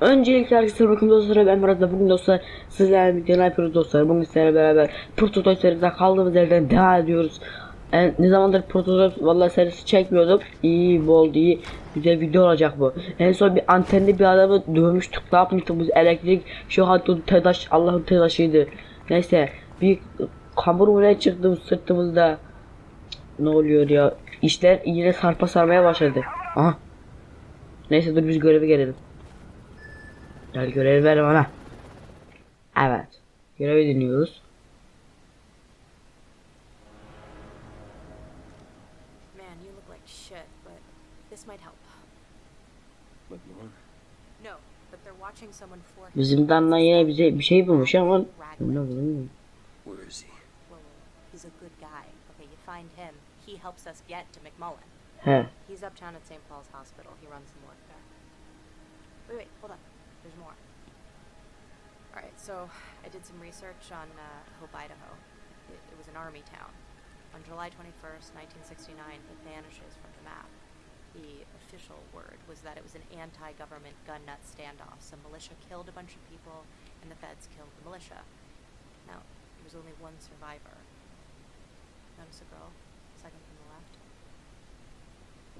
Öncelikle herkese bakın dostlar ben Murat bugün dostlar sizlerle birlikte ne yapıyoruz dostlar? Bugün sizlerle beraber prototyp serimizde kaldığımız yerden devam ediyoruz. En, ne zamandır prototyp vallahi serisi çekmiyordum. İyi oldu iyi güzel video olacak bu. En son bir antende bir adamı dövmüştük ne yapmıştık biz? Elektrik şu hatta tedaş Allah'ın tedaşıydı neyse bir kamur buraya çıktı sırtımızda? Ne oluyor ya? İşler yine sarpa sarmaya başladı. Aha. Neyse dur biz göreve gelelim Gel görev ver bana. Evet. Görevi dinliyoruz. Man, you look like shit, but this might help. No, but they're watching someone for him. Bizim Danla yine bize bir şey bulmuş ama ne bileyim. Where is he? Whoa, he's a good guy. Okay, you find him. He helps us get to McMullen. He. He's uptown at St. Paul's Hospital. He runs some work there. Wait, wait, hold on. There's more. Alright, so I did some research on uh, Hope, Idaho. It, it was an army town. On July 21st, 1969, it vanishes from the map. The official word was that it was an anti government gun nut standoff. Some militia killed a bunch of people, and the feds killed the militia. Now, there was only one survivor. Notice a girl, second from the left?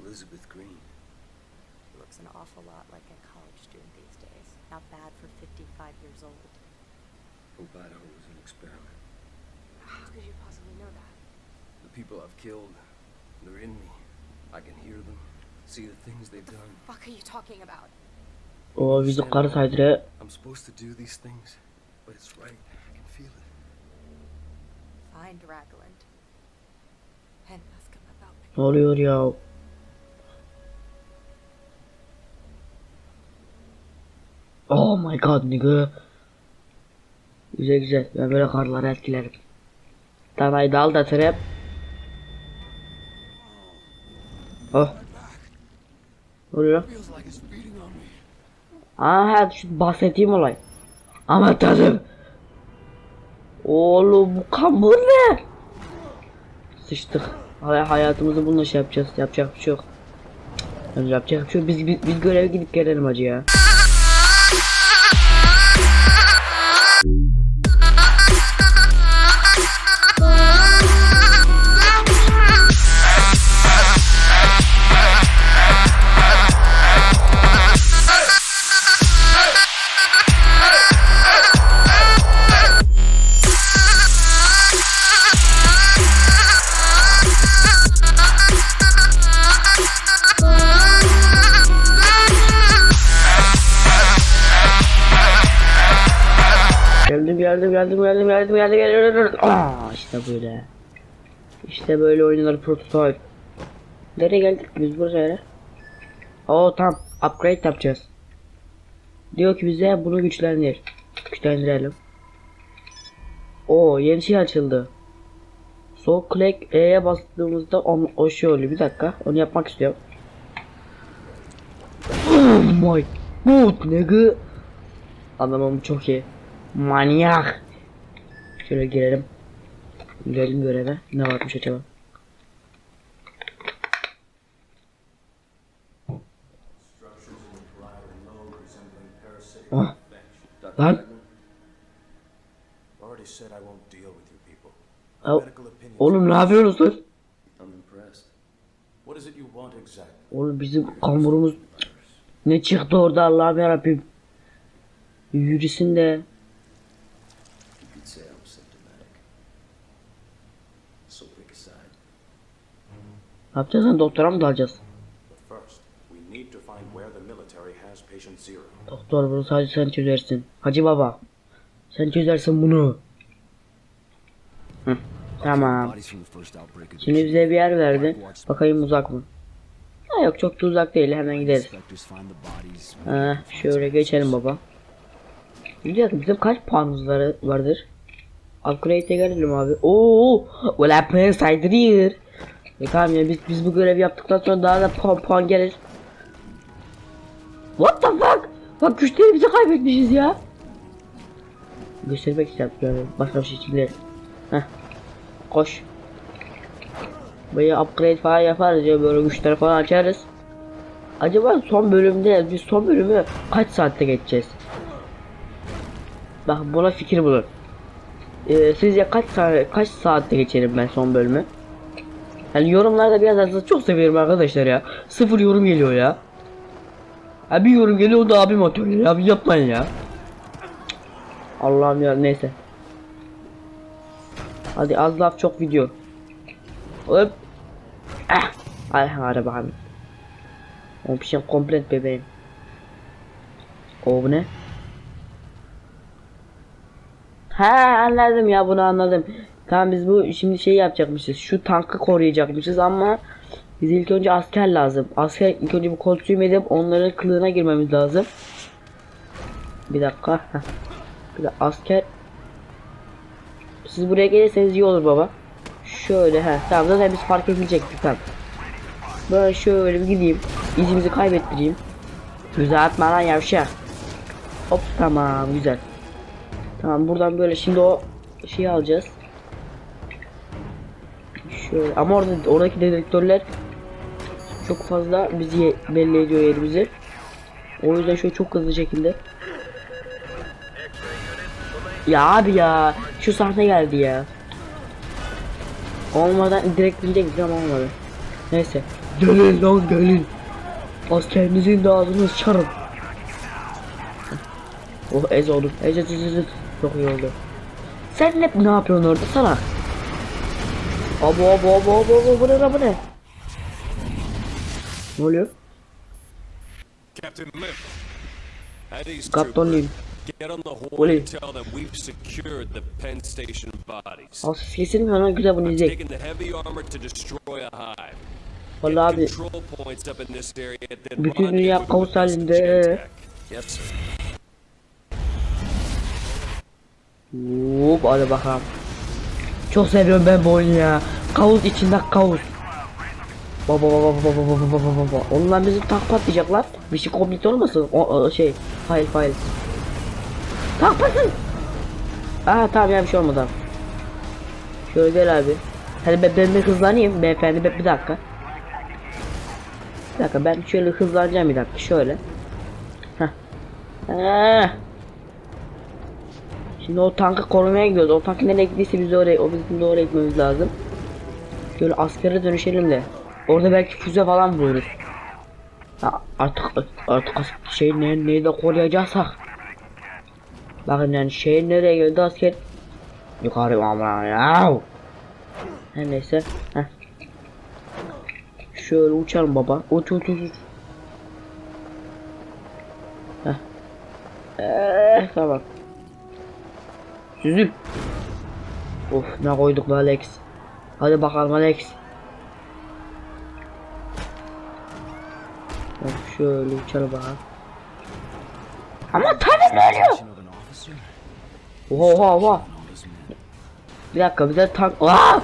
Elizabeth Green. Looks an awful lot like a college student these days. Not bad for 55 years old. Hope Idaho was an experiment. Ah, how could you possibly know that? The people I've killed, they're in me. I can hear them, see the things they've done. Fuck are you talking about? O bizi karı saydırıyor. I'm supposed to do these things, but it's right. I can feel it. Find Ragland. And ask him about me. Ne oluyor ya? Oh my god nigga. Güzel güzel. Ben böyle karları etkilerim. Danayı da al da trap. Oh. Ne oluyor? Aha şu bahsettiğim olay. Ama tadım. Oğlum bu kan bu ne? Sıçtık. Hay hayatımızı bununla şey yapacağız. Yapacak bir şey yok. Yapacak bir şey yok. Biz, biz, biz göreve gidip gelelim hacı ya. Geldim geldim geldim geldim geldim. Aa işte böyle. İşte böyle oynanır prototype. Nereye geldik biz buraya? Oo tam upgrade yapacağız. Diyor ki bize bunu güçlendir. Güçlendirelim. Oo yeni şey açıldı. Sol click E'ye bastığımızda o, o şey oluyor. Bir dakika onu yapmak istiyorum. Oh my god nigga. Adamım çok iyi. Manyak. Şöyle girelim. Girelim göreve. Ne varmış acaba? Oh. Lan. Oğlum ne yapıyorsunuz lan? Oğlum bizim kamburumuz ne çıktı orada Allah'ım yarabbim. Yürüsün de. Ne yapacağız lan doktora mı dalacağız? Doktor bunu sadece sen çözersin. Hacı baba. Sen çözersin bunu. Hı, tamam. Şimdi bize bir yer verdi. Bakayım uzak mı? Ha yok çok da uzak değil hemen gideriz. Ha, şöyle geçelim baba. Dakika bizim kaç puanımız var, vardır? Upgrade'e gelelim abi. Oo, ulan puan saydırıyor. E tamam ya biz, biz bu görevi yaptıktan sonra daha da puan, puan gelir. What the fuck? Bak güçlerimizi kaybetmişiz ya. Göstermek istedim yani başka bir şey için değil. Heh. Koş. Böyle upgrade falan yaparız ya böyle güçleri falan açarız. Acaba son bölümde biz son bölümü kaç saatte geçeceğiz? Bak buna fikir bulun. Ee, sizce kaç saat kaç saatte geçerim ben son bölümü? Yani yorumlarda biraz yazsanız çok seviyorum arkadaşlar ya. Sıfır yorum geliyor ya. Ha bir yorum geliyor o da abim atıyor ya. Abi yapmayın ya. Allah'ım ya neyse. Hadi az laf çok video. Hop. Ah. Ay araba abi. Option komplet bebeğim. O bu ne? Ha anladım ya bunu anladım. Tamam biz bu şimdi şey yapacakmışız. Şu tankı koruyacakmışız ama biz ilk önce asker lazım. Asker ilk önce bu kostüm edip onların kılığına girmemiz lazım. Bir dakika. Bir de asker. Siz buraya gelirseniz iyi olur baba. Şöyle he. Tamam zaten biz fark edilecektik tamam. Böyle şöyle bir gideyim. İzimizi kaybettireyim. Güzel atma lan yavşak. Hop tamam güzel. Tamam buradan böyle şimdi o şeyi alacağız. Şöyle ama orada oradaki dedektörler çok fazla bizi belli ediyor yerimizi. O yüzden şöyle çok hızlı şekilde. Ya abi ya şu sahne geldi ya. Olmadan direkt binecektik ama olmadı. Neyse. Gelin lan gelin. Askerinizin de ağzını çarın. Oh ez oldum. Ez. Çok iyi oldu. Sen hep ne yapıyorsun orada sana? Abo abo abo abo abo bu ne bu ne? Ne oluyor? Captain Lim. Kaptan. Lim. Station bodies. Al ses kesilmiyor lan güzel bunu izleyek. Taking the heavy armor to destroy a hive. Vallahi abi Control points up in this area. Then Bütün dünya kaos halinde. Yes. Hop hadi bakalım. Çok seviyorum ben bu oyunu ya. Kavus içinde kavus. Baba baba baba baba baba baba baba. Onlar bizim tank patlayacaklar. Bir şey komplike olmasın? O, o şey. Hayır hayır. Tank patlasın. Aa tamam ya bir şey olmadı. Şöyle gel abi. Hadi ben, ben bir hızlanayım beyefendi bir, bir dakika. Bir dakika ben şöyle hızlanacağım bir dakika şöyle. Heh. Ee. Şimdi o tankı korumaya gidiyoruz. O tank nereye gittiyse biz oraya, o bizim de oraya gitmemiz lazım. Şöyle askere dönüşelim de. Orada belki füze falan buluruz. Ha, artık artık şey ne, neyi de koruyacaksak. Bakın yani şey nereye geldi asker? Yukarı ama ya. Her neyse. Heh. Şöyle uçalım baba. Uç uç uç uç. Heh. Eee, tamam. Süzül. Of ne koyduk be Alex. Hadi bakalım Alex. Of şöyle uçalım bakalım. Ama tabii ne oluyor? Oha oha oha. Bir dakika bize tank... Aa!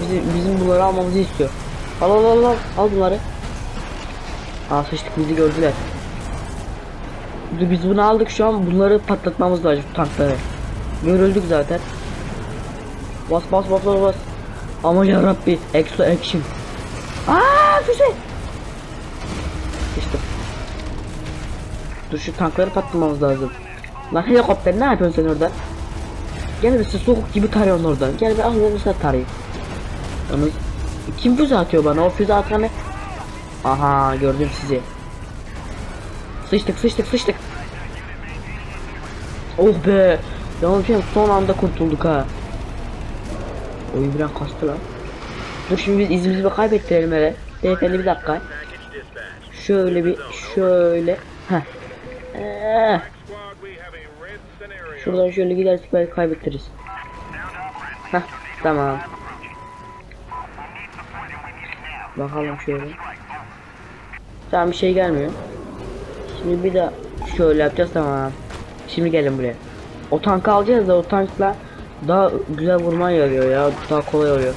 Bizim, bizim bunları almamızı istiyor. Al al al al. Al bunları. Aa sıçtık bizi gördüler. Biz bunu aldık şu an bunları patlatmamız lazım tankları. Görüldük zaten. Bas bas bas bas bas. Ama ya Rabbi, extra action. Aa füze. İşte. Dur şu tankları patlamamız lazım. Lan helikopter ne yapıyorsun sen orada? Gel bir soğuk gibi tarıyorsun oradan. Gel bir ağzını bir tarayayım. Yalnız kim füze atıyor bana? O füze atanı. Aha gördüm sizi. Sıçtık sıçtık sıçtık. Oh be. Yalnız şey son anda kurtulduk ha. Oyun biraz kastı lan. Dur şimdi biz izimizi bir kaybettirelim hele. Beyefendi bir dakika. Şöyle bir şöyle. Heh. Şuradan şöyle gidersek belki kaybettiririz. Heh tamam. Bakalım şöyle. Tamam bir şey gelmiyor. Şimdi bir de şöyle yapacağız tamam. Şimdi gelin buraya. O tankı alacağız da o tankla daha güzel vurman yarıyor ya. Daha kolay oluyor.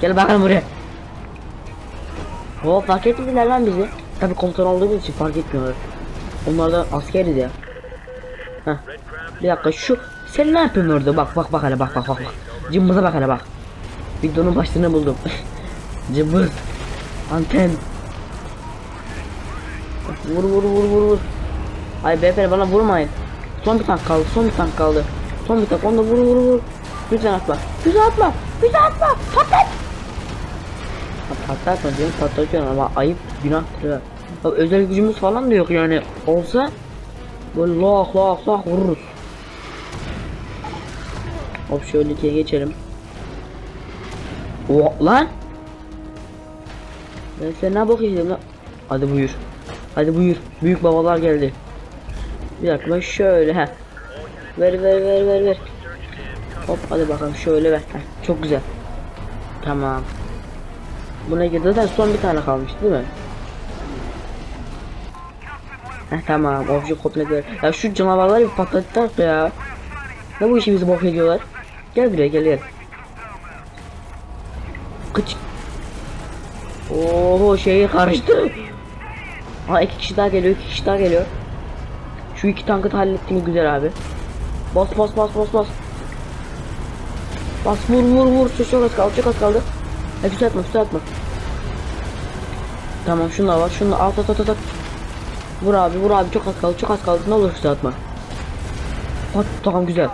Gel bakalım buraya. O fark etmediler lan bizi. Tabi komutan olduğumuz için fark etmiyorlar. Onlardan askeriz ya. Heh. Bir dakika şu sen ne yapıyorsun orada? Bak bak bak hele bak bak. bak. Cımbıza bak hele bak. Videonun başlığını buldum. Cımbız. Anten. Vur vur vur vur vur. Ay beyefendi bana vurmayın. Son bir tank kaldı. Son bir tank kaldı. Son bir tank. Onu da vur vur vur. Lütfen atma. Lütfen atma. Lütfen atma. Patlat. Patlatma diyorum patlatıyorum ama ayıp günahtır. Ya özel gücümüz falan da yok yani. Olsa böyle lah lah lah vururuz. Hop şöyle ikiye geçelim. O lan. Ben ne bakıyorsun lan? Hadi buyur. Hadi buyur. Büyük babalar geldi. Bir dakika şöyle ha. Ver ver ver ver ver. Hop hadi bakalım şöyle ver. Heh, çok güzel. Tamam. Buna girdi zaten son bir tane kalmış değil mi? Heh tamam obje ver. Ya şu canavarları bir patlattık ya. Ne bu işimizi bok ediyorlar? Gel buraya gel gel. Kıç. Oo şeyi karıştı. Ha iki kişi daha geliyor, iki kişi daha geliyor. Şu iki tankı da hallettim güzel abi. Bas bas bas bas bas. Bas vur vur vur. Çok çok az kaldı, çok az kaldı. E füze atma, füze atma. Tamam şunu da var, şunu da at at at at. Vur abi, vur abi çok az kaldı, çok az kaldı. Ne olur füze atma. Bak tamam güzel.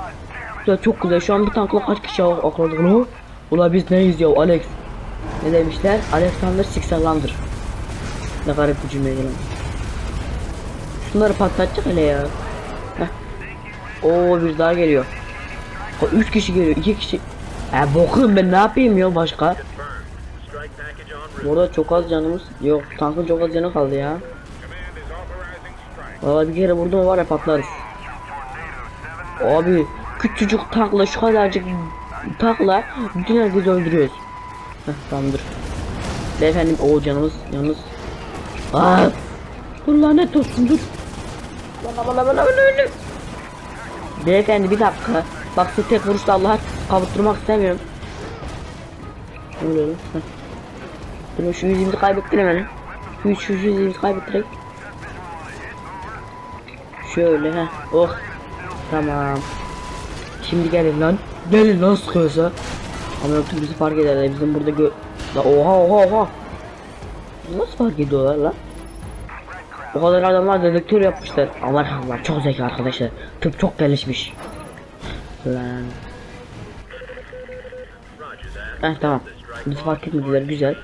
Güzel çok güzel. Şu an bir tankla kaç kişi akladık onu? Ula biz neyiz ya Alex? Ne demişler? Alexander Sixerlander. Ne garip bir cümleydi lan. Şunları patlatacak hele ya. Heh. Oo bir daha geliyor. O üç kişi geliyor, iki kişi. Ha bokum ben ne yapayım ya başka? Burada çok az canımız yok. Tankın çok az canı kaldı ya. Valla bir kere vurdum var ya patlarız. Abi küçücük tankla şu kadarcık tankla bütün herkesi öldürüyoruz. Heh tamamdır. Beyefendim o canımız yalnız. Aa! Dur lanet olsun dur. Bana bana bana bana. Beyefendi bir dakika. Bak size tek vuruşla Allah'a kavutturmak istemiyorum. Lan? Heh. Dur şu yüzümüzü kaybettirelim hemen. Şu yüz şu yüzümüzü kaybettirek. Şöyle ha. Oh. Tamam. Şimdi gelin lan. Gelin lan sıkıyorsa. Ama yoksa bizi fark ederler. Bizim burada gö... La oha oha oha. Nasıl fark ediyorlar lan? O kadar adamlar dedektör yapmışlar. Aman Allah çok zeki arkadaşlar. Tıp çok gelişmiş. Lan. Heh tamam. Bizi fark etmediler güzel.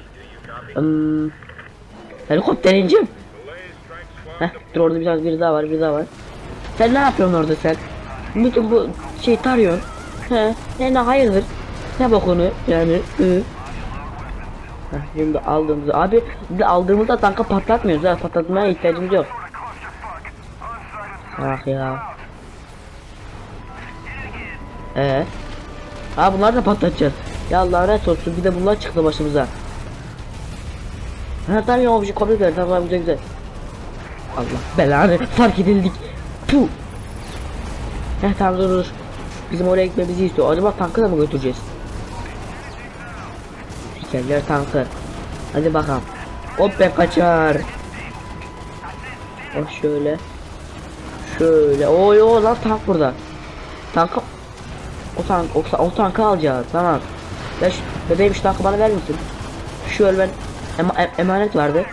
Hmm. Helikopter ineceğim. Heh dur orada bir biri daha var biri daha var. Sen ne yapıyorsun orada sen? Bütün bu şey tarıyorsun. He ne ne hayırdır? Ne bak onu yani. Hı. Heh, şimdi aldığımızda abi de aldığımızda tanka patlatmıyoruz ha patlatmaya ihtiyacımız yok. Ah ya. Ee. Ha bunları da patlatacağız. Ya Allah ret olsun bir de bunlar çıktı başımıza. Ha tamam ya obje kabul ver tamam güzel güzel. Allah belanı fark edildik. Puh. Heh tamam dur dur. Bizim oraya gitmemizi istiyor. Acaba tankı da mı götüreceğiz? Sikerler tankı. Hadi bakalım. Hop be kaçar. O şöyle. Şöyle. Oy o lan tank burada. Tankı o tank o, o tankı alacağız. Tamam. Ben şu, bebeğim şu tankı bana verir misin? Şöyle ben ema, em- emanet vardı.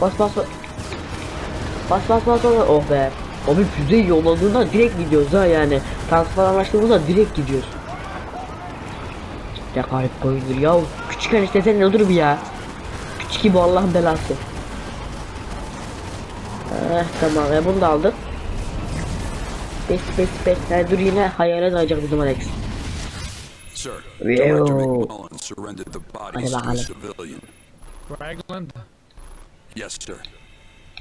Bas bas bas. Bas bas bas bas. Oh be. Abi füzeyi yolladığında direkt gidiyoruz ha yani. Tank falan açtığımızda direkt gidiyoruz. Ne garip boyudur ya. Küçük işte sen ne dur bir ya. Küçük gibi Allah'ın belası. Eh tamam ya bunu da aldık. Pes pes pes. Ha, dur yine hayalet alacak bizim Alex. Sir. Director McMullen surrendered the bodies to a bakalım. civilian. Ragland, Yes, sir.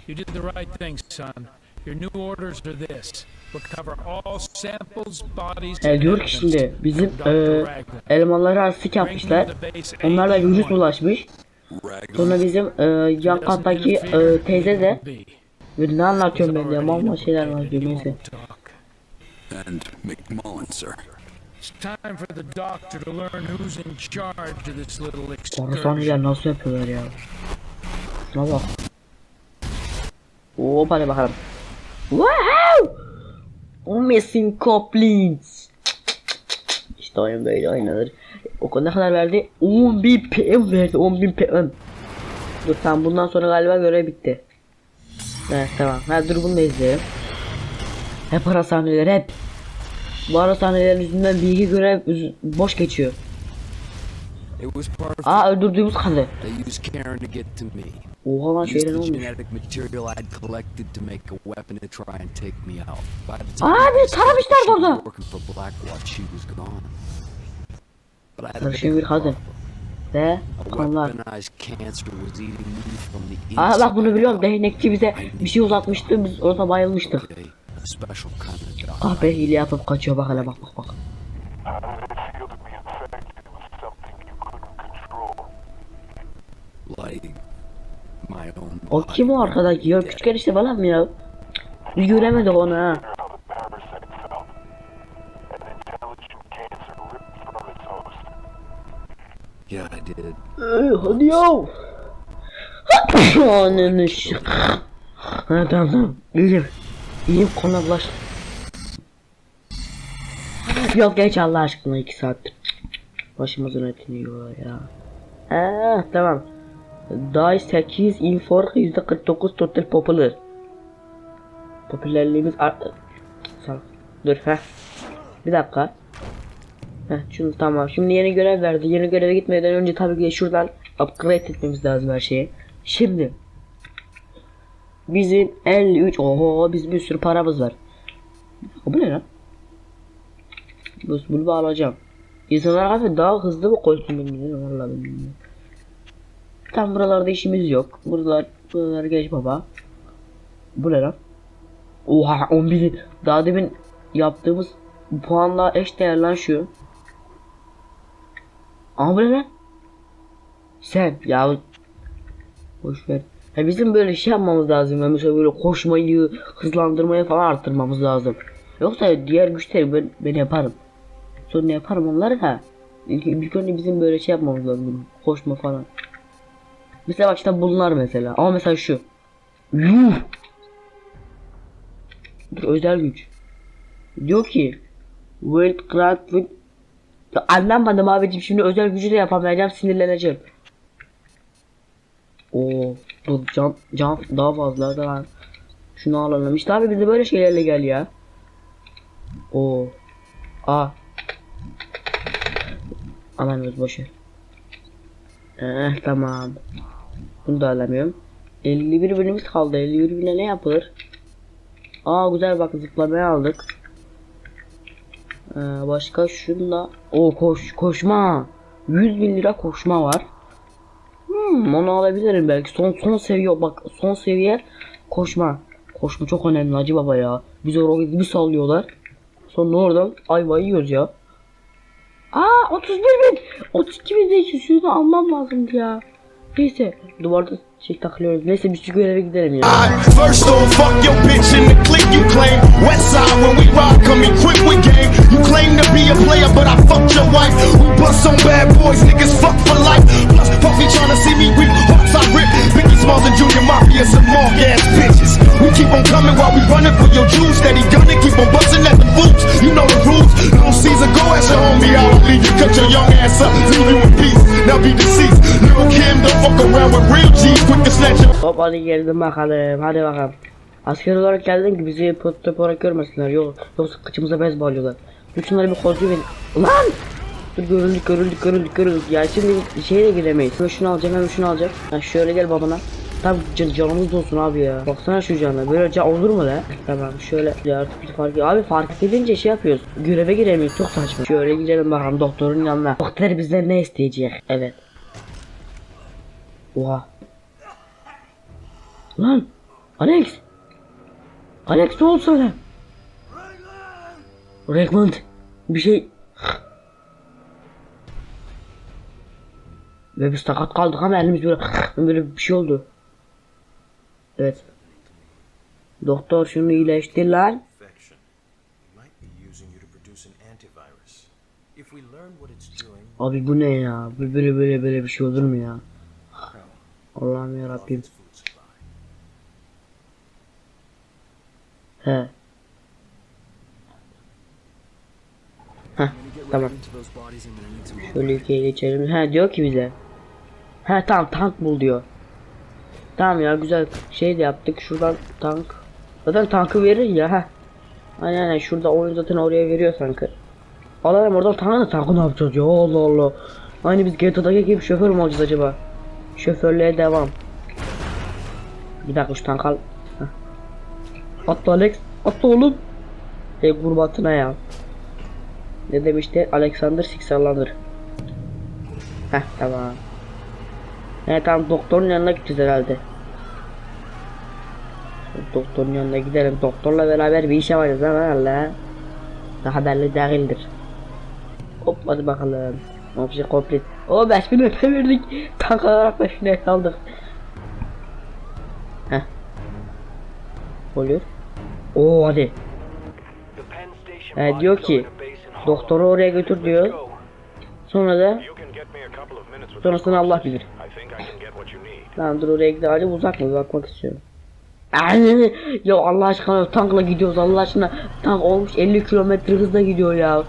you did the right thing, son. Your new orders are this. Recover all samples, bodies, E, diyor ki şimdi bizim e, Bring them yapmışlar. to the base Onlar da virüs ASAP. bulaşmış. Sonra bizim e, yan kattaki e, teyze de ne anlatıyorum ben mal located, şeyler he anlatıyor neyse. and McMullen, sir. It's time for the doctor to learn who's in charge of this little excursion. Korsanlılar nasıl yapıyorlar ya? Şuna bak. Hop hadi bakalım. Wow! Missing couplings. İşte oyun böyle oynanır. O ne kadar verdi? 10.000 PM verdi 10.000 PM. Dur tamam bundan sonra galiba görev bitti. Evet tamam. Ha dur bunu da izleyelim. Hep ara sahneleri hep. Bu ara sahnelerin yüzünden bir iki görev boş geçiyor. Aa öldürdüğümüz kadın. Oha lan Used şeyler the olmuş. genetic material I'd collected to make a weapon to try and take me out. By the time Abi I was taramışlar burada. Working for Blackwatch, she was gone. But I had a Sarışın bir bigger kadın. problem. Ve A kanlar. weaponized cancer was eating me from the Aa inside. bak bunu biliyorum. Değnekçi bize bir şey uzatmıştı. Biz orada bayılmıştık. Okay, A special kind of dog. Ah be hile yapıp kaçıyor bak hele bak bak bak. Like O kim o arkadaki ya? Küçük enişte falan mı ya? Biz göremedik onu ha. Yeah, I did. Ee, hadi ya. Ananı Ha tamam tamam. İyiyim. İyiyim konaklaş. Yok geç Allah aşkına 2 saattir. Başımızın etini yiyorlar ya. Eee tamam. Die 8 infor %49 total popular. Popülerliğimiz arttı. Dur ha. Bir dakika. Heh şunu tamam. Şimdi yeni görev verdi. Yeni göreve gitmeden önce tabii ki şuradan upgrade etmemiz lazım her şeyi. Şimdi bizim 53 oho biz bir sürü paramız var. Bu ne lan? Bu bunu bağlayacağım. İnsanlar hafif daha hızlı mı koysun bilmiyorum vallahi bilmiyorum. Tam buralarda işimiz yok. Buralar buralar geç baba. Bu ne lan? Oha 11 daha demin yaptığımız puanla eş değer lan şu. Ama bu ne lan? Sen ya boş ver. Ya bizim böyle şey yapmamız lazım. Yani mesela böyle koşmayı, hızlandırmayı falan arttırmamız lazım. Yoksa diğer güçleri ben, ben yaparım. Sonra yaparım onları da. İlk, önce bizim böyle şey yapmamız lazım. Koşma falan. Mesela bak işte bunlar mesela. Ama mesela şu. Yuh! Dur, özel güç. Diyor ki World Grand Prix ya anlamadım abicim şimdi özel gücü de yapamayacağım sinirleneceğim. Oo, dur can can daha fazla da şunu alalım. İşte abi bize böyle şeylerle gel ya. Oo. A. Alamıyoruz boşver. Eh tamam. Bunu da alamıyorum. 51 bölümümüz kaldı. 51 bine ne yapılır? Aa güzel bak zıplamaya aldık. Ee, başka şunda o koş koşma 100 bin lira koşma var. Hmm, onu alabilirim belki son son seviye bak son seviye koşma. Koşma çok önemli Hacı Baba ya. Bizi oraya gibi sallıyorlar. Sonra oradan ayvayı yiyoruz ya. Aa 31 bin 32 bin 500 şunu almam lazım ya. Neyse duvarda şey takılıyoruz. Neyse bir şu göreve gidelim ya. First off, fuck your bitch in the clique you claim. West side when we rock come equipped with game. You claim to be a player, but I fucked your wife. We bust on bad boys, niggas fuck for life. Plus, Puffy tryna see me weak, hearts I rip. Biggie Smalls and Junior Mafia, some mark ass bitches. We keep on coming while we running for your juice. Steady gunning, keep on busting at the boots. You know the rules. Little Caesar, go ask your homie. I'll leave you, cut your young ass up, leave you in peace. Now be deceased. Little Kim, don't fuck around with real G's. Quick to snatch your Hop hadi geldim bakalım hadi bakalım. Asker olarak geldim ki bizi prototip olarak görmesinler yok yoksa kıçımıza bez bağlıyorlar. Dur bir kozuyor beni. Lan! Dur görüldük görüldük görüldük görüldük. Ya şimdi şeye de giremeyiz. Hemen şunu alacağım hemen şunu alacağım. Ha şöyle gel babana. Tam can, canımız olsun abi ya. Baksana şu cana. Böyle can olur mu la? Tamam şöyle ya artık bir fark Abi fark edince şey yapıyoruz. Göreve giremiyoruz. Çok saçma. Şöyle girelim bakalım doktorun yanına. Doktor bizden ne isteyecek? Evet. Oha. Lan Alex Alex ne oldu sana? Raymond bir şey Ve biz sakat kaldık ama elimiz böyle böyle bir şey oldu. Evet. Doktor şunu iyileştir lan. Abi bu ne ya? Böyle böyle böyle bir şey olur mu ya? Allah'ım ya Rabbim. He. Heh, tamam. Şöyle ülkeye geçelim. He diyor ki bize. He tamam tank bul diyor. Tamam ya güzel şey de yaptık. Şuradan tank. Zaten tankı verir ya. Aynen aynen şurada oyun zaten oraya veriyor tankı. Alalım oradan tankı tankı ne yapacağız ya Allah Allah. Aynı biz GTA'daki gibi şoför mü olacağız acaba? Şoförlüğe devam. Bir dakika şu tank al. Atla Alex. Atla oğlum. E kurbatına ya. Ne demişti? Alexander Siksallanır. Heh tamam. Evet tamam doktorun yanına gideceğiz herhalde. Doktorun yanına gidelim. Doktorla beraber bir işe varız ha herhalde. Daha belli değildir. Hop hadi bakalım. Obje komplet. O 5000 öpe verdik. Tank olarak 5000 öpe aldık. Heh. Oluyor. Oo hadi. He diyor ki doktoru oraya götür diyor. Sonra da sonrasını Allah bilir. Lan dur oraya gidelim. Acaba uzak mı? Bakmak istiyorum. Ay, ya Allah aşkına tankla gidiyoruz Allah aşkına tank olmuş 50 kilometre hızla gidiyor ya.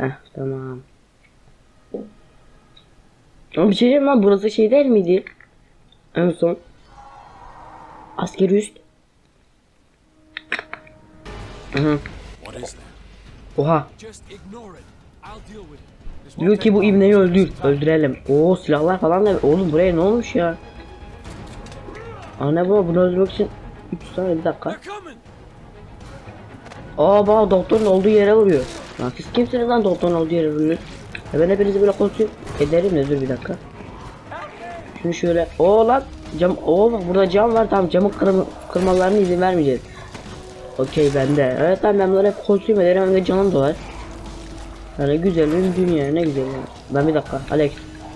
Heh tamam. Ama bir şey lan burası şey değil miydi? En son. Askeri üst. Aha. Oha. Diyor ki bu ibneyi öldür. Öldürelim. Oo silahlar falan da. Oğlum buraya ne olmuş ya? Anne baba bunu öldürmek için 3 saniye dakika. Aa bana doktorun olduğu yere vuruyor. Lan siz kimsiniz lan doktorun olduğu yere vuruyor? Ya ben hepinizi böyle kontrol ederim de dur bir dakika. Şunu şöyle. Oo lan cam. Oo bak burada cam var tamam camı kırm kırmalarına izin vermeyeceğiz. Okey bende. Evet tamam ben bunları hep kontrol ederim hem de canım da var. Yani güzel bir dünya ne güzel yani. Ben bir dakika Alex.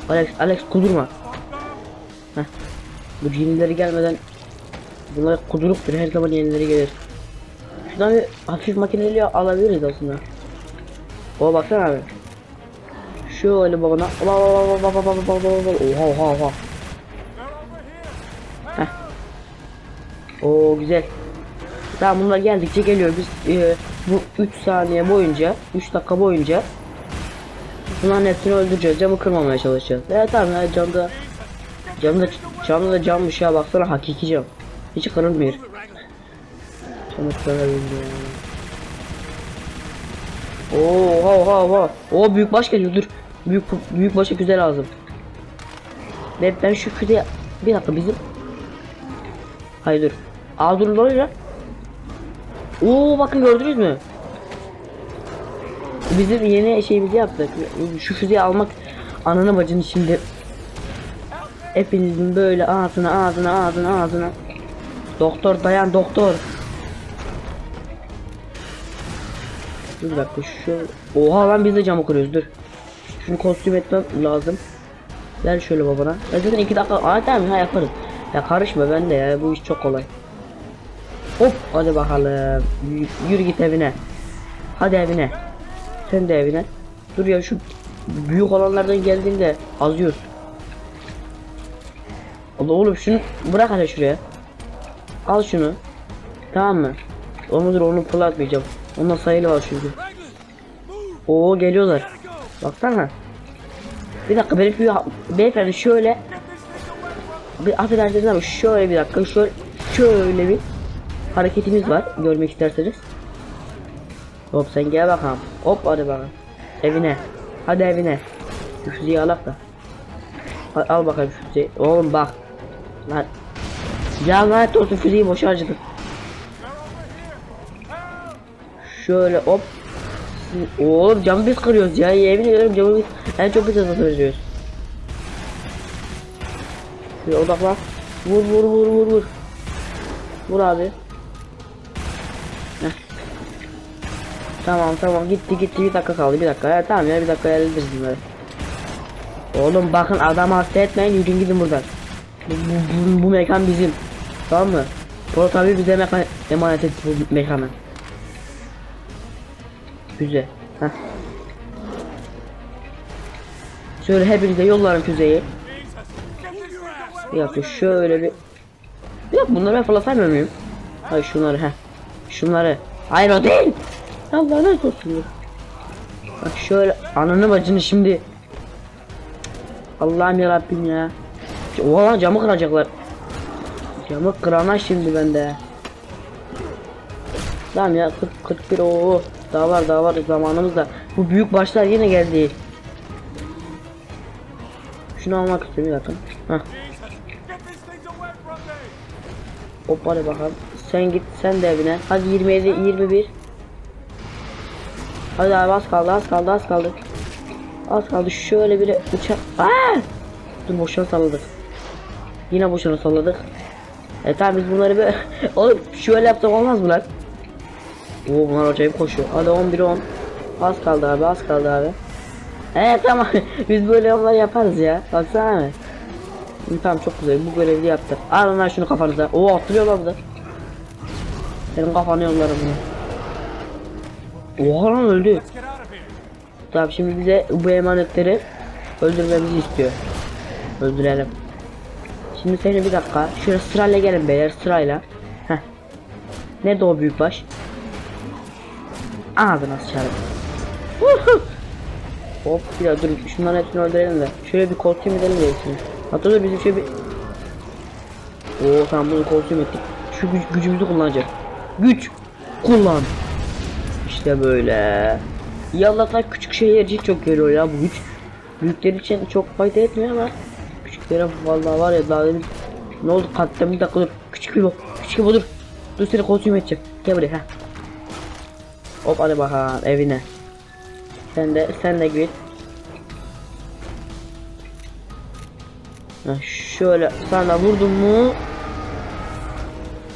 Alex Alex kudurma. Heh. Bu yenileri gelmeden bunlar kuduruktur her zaman yenileri gelir. Şuradan bir hafif makineli alabiliriz aslında. O baksana abi. Şöyle babana. Oha oha oha. Heh. Oo güzel. Tamam bunlar geldikçe geliyor. Biz e, bu 3 saniye boyunca, 3 dakika boyunca bunların hepsini öldüreceğiz. Camı kırmamaya çalışacağız. Evet tamam ya camda camda camda da cammış ya baksana hakiki cam. Hiç kırılmıyor. Camı kırabiliyor. Oo, oha oha oha. Oo büyük baş geliyor dur. Büyük büyük başa güzel lazım. Ben, ben şu füze bir dakika bizim Hayır dur. Aa dur oluyor? Oo bakın gördünüz mü? Bizim yeni şeyimizi yaptık. Şu füzeyi almak ananı bacını şimdi hepinizin böyle ağzına ağzına ağzına ağzına Doktor dayan doktor bir dakika şu Oha lan biz de camı kırıyoruz dur. Şunu kostüm etmem lazım. Ver şöyle babana. Ya zaten iki dakika Aa tamam ha yaparız. Ya karışma ben de ya bu iş çok kolay. Hop hadi bakalım. Yürü, yürü git evine. Hadi evine. Sen de evine. Dur ya şu büyük olanlardan geldiğinde azıyoruz. Allah oğlum şunu bırak hele şuraya. Al şunu. Tamam mı? Onu dur onu fırlatmayacağım Ondan sayılı var çünkü Oo geliyorlar Baksana Bir dakika bir beyefendi şöyle bir affedersiniz ama şöyle bir dakika şöyle şöyle bir hareketimiz var görmek isterseniz. Hop sen gel bakalım. Hop hadi bakalım. Evine. Hadi evine. Füzeyi alak da. Al, al bakalım füzeyi. Oğlum bak. Lan. Ya lanet olsun füzeyi boşa harcadık. Şöyle hop. Oğlum camı biz kırıyoruz ya. Yemin ediyorum camı biz en çok biz hızlı veriyoruz. Şöyle odaklan. Vur vur vur vur vur. Vur abi. Heh. Tamam tamam gitti gitti bir dakika kaldı bir dakika. Ya, tamam ya bir dakika hallederiz bunları. Oğlum bakın adam hasta etmeyin yürüyün gidin buradan. Bu, bu, bu, bu mekan bizim. Tamam mı? Polat abi bize mekan emanet etti bu mekanı. Güzel. Heh. Şöyle hepinize yollarım füzeyi. Bir dakika şöyle bir... Bir dakika bunları ben fırlatamıyor muyum? Hayır şunları heh. Şunları. Hayır o değil. Allah ne olsun. Bak şöyle ananı bacını şimdi. Allah'ım ya Rabbim ya. Oha camı kıracaklar. Camı kırana şimdi bende. Tamam ya 40 41 o daha var daha var zamanımız da. Bu büyük başlar yine geldi. Şunu almak istiyorum bir dakika. Hah. Hop hadi bakalım. Sen git sen de evine. Hadi 27 21. Hadi abi az kaldı az kaldı az kaldı. Az kaldı şöyle bir uçak. Aa! Dur boşuna salladık. Yine boşuna salladık. E tamam biz bunları bir Oğlum şöyle yapsak olmaz mı lan? Oo bunlar acayip koşuyor. Hadi 11 10. Az kaldı abi az kaldı abi. Evet tamam biz böyle onlar yaparız ya. Baksana abi. Tamam çok güzel bu görevi yaptık. Alın lan şunu kafanıza. Oo atlıyorlar burada. Senin kafanı yollarım bunu. Oha lan öldü. Tamam şimdi bize bu emanetleri öldürmemizi istiyor. Öldürelim. Şimdi seni bir dakika. Şöyle sırayla gelin beyler sırayla. Heh. Nerede o büyükbaş? Ağzına sıçarım. Hop dakika dur şunların hepsini öldürelim de. Şöyle bir kostüm edelim de hepsini. Hatta dur bizim şöyle bir... Oo tamam bunu kostüm ettik. Şu güç, gücümüzü kullanacak. Güç! Kullan! İşte böyle. Yallaklar küçük için çok geliyor ya bu güç. Büyükler için çok fayda etmiyor ama küçüklere vallahi var ya daha demin ne oldu bir dakika dur küçük bir bu küçük bir bu dur dur seni kostüm edeceğim gel buraya ha hop hadi bakalım evine sen de sen de git şöyle sana vurdum mu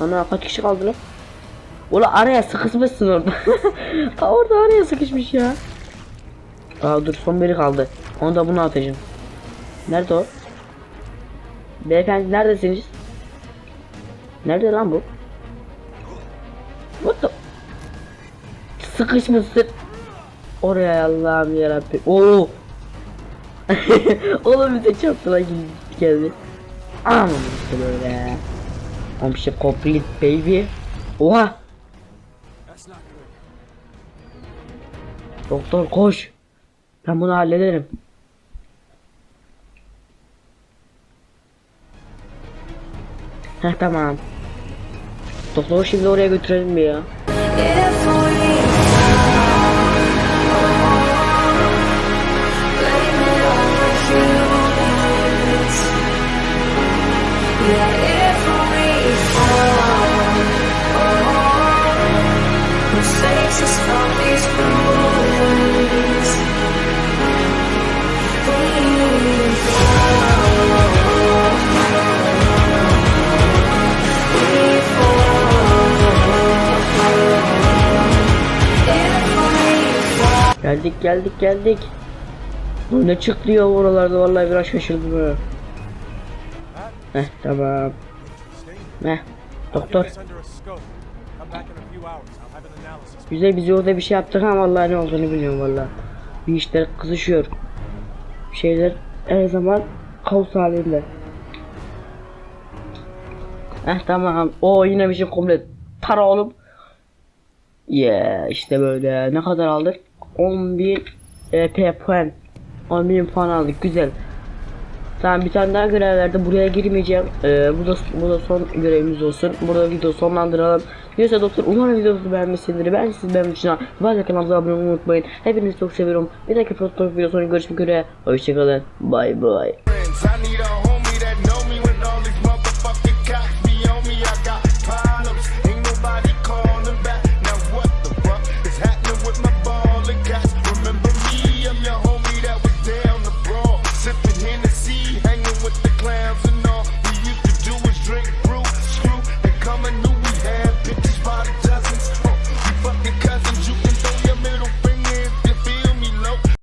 ana kaç kişi kaldı lan Ula araya sıkışmışsın orada. Aa, orada araya sıkışmış ya. Aa dur son biri kaldı. Onu da bunu atacağım. Nerede o? Beyefendi neredesiniz? Nerede lan bu? Sıkışmışsın. Oraya Allah'ım yarabbim. Oo. Oğlum bize çarptı lan geldi. Aman işte böyle. Oğlum şey complete baby. Oha. Doktor koş. Ben bunu hallederim. Heh tamam. Doktoru şimdi oraya götürelim mi ya? Geldik geldik geldik. Bu ne çıktı ya oralarda vallahi biraz şaşırdım. Heh tamam. Heh doktor. Güzel bizi orada bir şey yaptık ama vallahi ne olduğunu bilmiyorum vallahi. Bir işler kızışıyor. Bir şeyler her zaman kaos halinde. Heh tamam. O yine bir şey komple para oğlum. Yeah işte böyle ne kadar aldık? 10.000 EP puan. 10.000 puan aldık güzel. Tamam bir tane daha görev verdi. Buraya girmeyeceğim. Ee, bu da bu da son görevimiz olsun. Burada video sonlandıralım. Neyse doktor umarım videomuzu beğenmişsinizdir. Ben sizi beğenmiş için Varsa kanalımıza abone olmayı unutmayın. Hepinizi çok seviyorum. Bir dahaki protokol videosunda görüşmek üzere. Hoşçakalın. Bye bye.